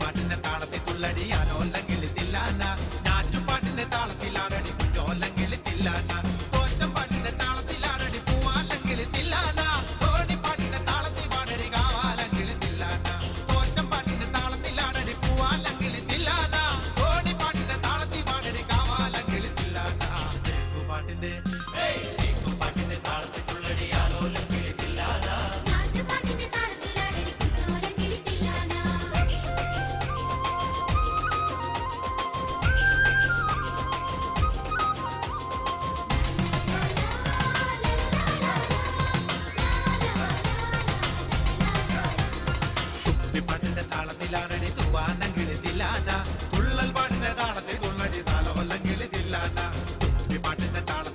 പാട്ടിന്റെ താളത്തിൽ തുള്ളടി അലോല്ലെങ്കിൽ തില്ലാന ഞാറ്റുപാട്ടിന്റെ താളത്തിലാണടി കുഞ്ഞോല്ലെങ്കിൽ തില്ലാന കോറ്റപ്പാട്ടിന്റെ താളത്തിലാണടി പൂവാല്ലെങ്കിൽ തില്ലാന തോണിപ്പാട്ടിന്റെ താളത്തിൽ പാടടി കാവാലെങ്കിൽ തില്ലാന കോറ്റപ്പാട്ടിന്റെ താളത്തിലാണടി പൂവാല്ലെങ്കിൽ തില്ലാന തോണിപ്പാട്ടിന്റെ താളത്തിൽ പാടടി കാവാലെങ്കിൽ തില്ലാന പാട്ടിന്റെ തുള്ളിപ്പാട്ടിന്റെ താളത്തിലാണടി തൂവാനം കിളിതില്ലാന തുള്ളൽ പാട്ടിന്റെ താളത്തിൽ തുള്ളടി താലോലം കിളിതില്ലാന തുള്ളിപ്പാട്ടിന്റെ താളം